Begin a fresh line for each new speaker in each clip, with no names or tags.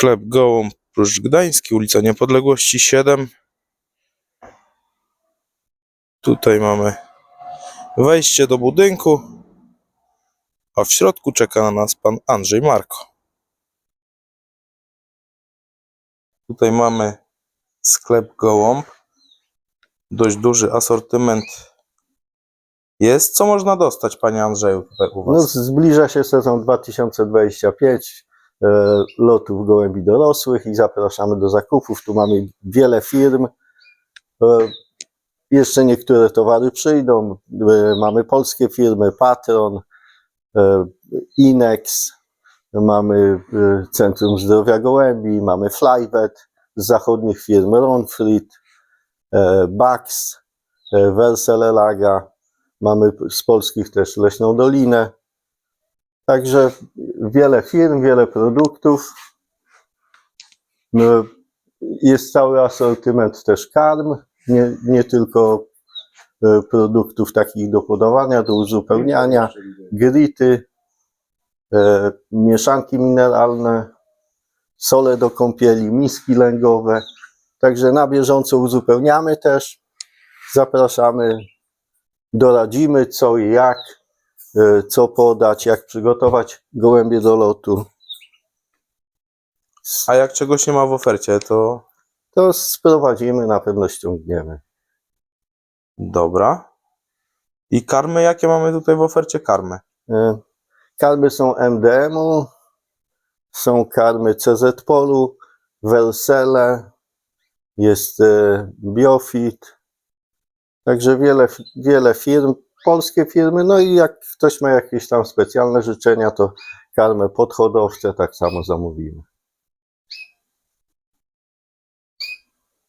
Sklep Gołąb Pruszcz Gdański, ulica Niepodległości 7. Tutaj mamy wejście do budynku, a w środku czeka na nas pan Andrzej Marko. Tutaj mamy sklep Gołąb. Dość duży asortyment jest. Co można dostać, panie Andrzeju, tutaj u
No,
was?
zbliża się sezon 2025 e, lotów gołębi dorosłych i zapraszamy do zakupów. Tu mamy wiele firm. E, jeszcze niektóre towary przyjdą. E, mamy polskie firmy, Patron, e, Inex, mamy e, Centrum Zdrowia Gołębi, mamy Flyvet z zachodnich firm, Ronfrit, e, Bax, e, Verselelaga. Mamy z polskich też Leśną Dolinę. Także wiele firm, wiele produktów. No, Jest cały asortyment też karm, nie, nie tylko e, produktów takich do podawania, do uzupełniania, grity, e, mieszanki mineralne, sole do kąpieli, miski lęgowe. Także na bieżąco uzupełniamy też. Zapraszamy, doradzimy co i jak co podać, jak przygotować gołębie do lotu.
A jak czegoś nie ma w ofercie, to
To sprowadzimy, na pewno ściągniemy.
dobra. I karmy, jakie mamy tutaj w ofercie? Karmy.
E, Karmy są MDM-u, są karmy CZ Polu, Versele, jest e, Biofit. Także wiele, wiele firm, polskie firmy. No i jak ktoś ma jakieś tam specjalne życzenia, to karmę podchodowce tak samo zamówimy.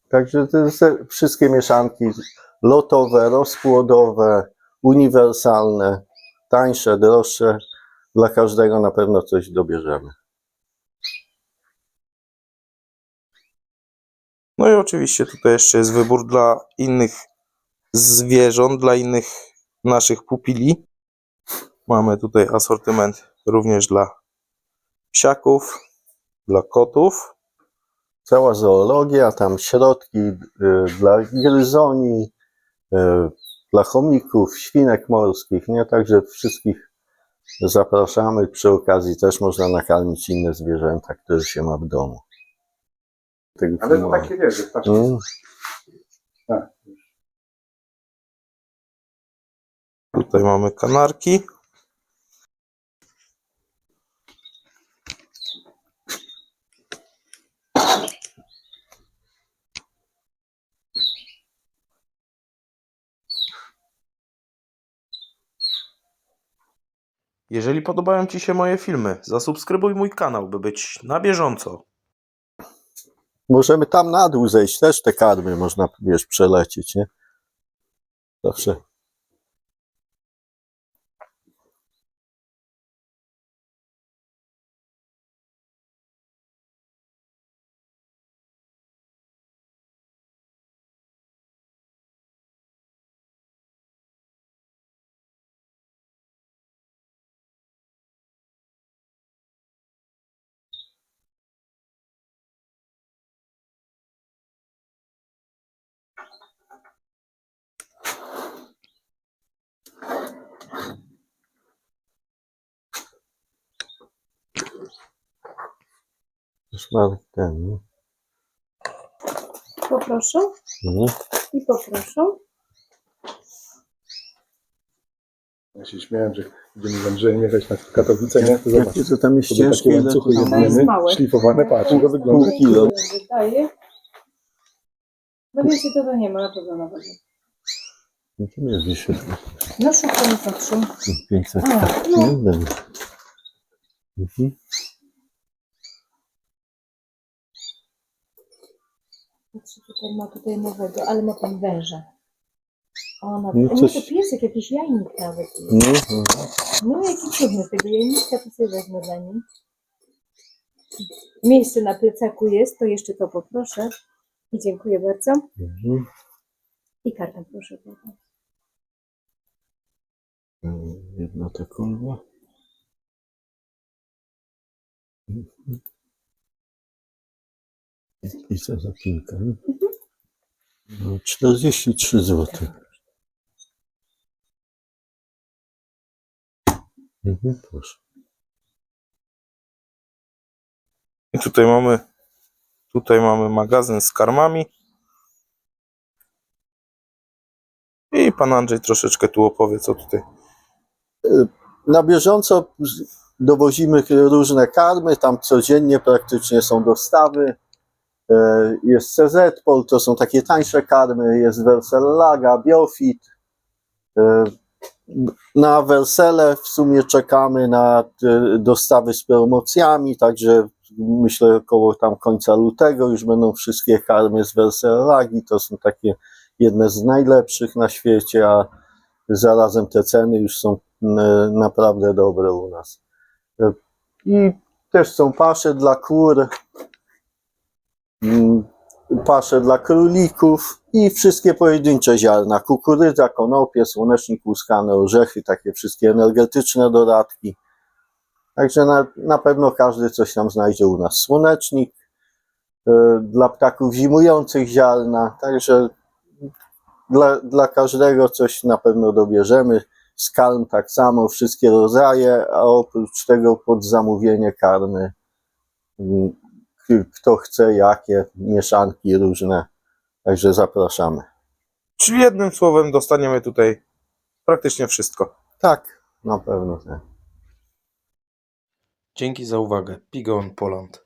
Także te wszystkie mieszanki lotowe, rozpłodowe, uniwersalne, tańsze, droższe, dla każdego na pewno coś dobierzemy.
No i oczywiście tutaj jeszcze jest wybór dla innych zwierząt, dla innych naszych pupili. Mamy tutaj asortyment również dla psiaków, dla kotów.
Cała zoologia, tam środki y, dla gryzoni, y, dla chomików, świnek morskich, nie? Także wszystkich zapraszamy. Przy okazji też można nakarmić inne zwierzęta, które się ma w domu. Tego
Ale to
filmu-
takie wiesz, patrz,
Mm.
Tutaj mamy kanarki. Jeżeli podobają Ci się moje filmy, zasubskrybuj mój kanał, by być na bieżąco.
Możemy tam na dół zejść, też te karmy można, wiesz, przelecieć, nie? Zawsze. Już mamy ten. nie?
Poproszę
Mhm.
i poproszę.
ja się śmiałem, że będziemy z Andrzejem jechać na Katowice, nie? To zobacz,
Jakie to tam jest
sobie
ciężkie,
łańcuchy
to
jest
jedniemy,
małe.
szlifowane, patrz, to wygląda.
Pół kilo.
Wydaje. No więcej to nie ma, na pewno na pewno.
No to nie wiesz,
No szukam i patrzę.
500.
A, no.
Jeden. Mhm.
Patrzę, tutaj ma tutaj nowego, ale ma pan węża. O, na...
No
Nie,
coś-
to piesek, jakiś jajnik nawet jest.
No, mhm.
No jaki cudny tego jajnika, to sobie wezmę dla nim. Miejsce na plecaku jest, to jeszcze to poproszę. I dziękuję bardzo.
Mhm.
I kartę proszę podać.
Jedna ta kolba. Mhm. I co za kilka? No, 43 zł. Mhm, proszę.
I tutaj mamy, tutaj mamy magazyn z karmami. I pan Andrzej troszeczkę tu opowie, co tutaj.
Na bieżąco dowozimy różne karmy, tam codziennie praktycznie są dostawy. E, Jest CZ Pol, to są takie tańsze karmy, jest Versellaga, Biofit. E, Na Versele w sumie czekamy na dostawy z promocjami, także myślę około tam końca lutego już będą wszystkie karmy z Versellagi, to są takie jedne z najlepszych na świecie, a zarazem te ceny już są n- naprawdę dobre u nas. E, I też są pasze dla kur, mm, pasze dla królików i wszystkie pojedyncze ziarna. Kukurydza, konopie, słonecznik łuskany, orzechy, takie wszystkie energetyczne dodatki. Także na, na pewno każdy coś tam znajdzie u nas. Słonecznik e, dla ptaków zimujących ziarna, także dla, dla każdego coś na pewno dobierzemy. Z karm tak samo, wszystkie rodzaje, a oprócz tego pod zamówienie karmy. k- Kto chce, jakie, mieszanki różne. Także zapraszamy.
Czyli jednym słowem dostaniemy tutaj praktycznie wszystko.
Tak, na pewno tak.
Dzięki za uwagę. Pigon Poland.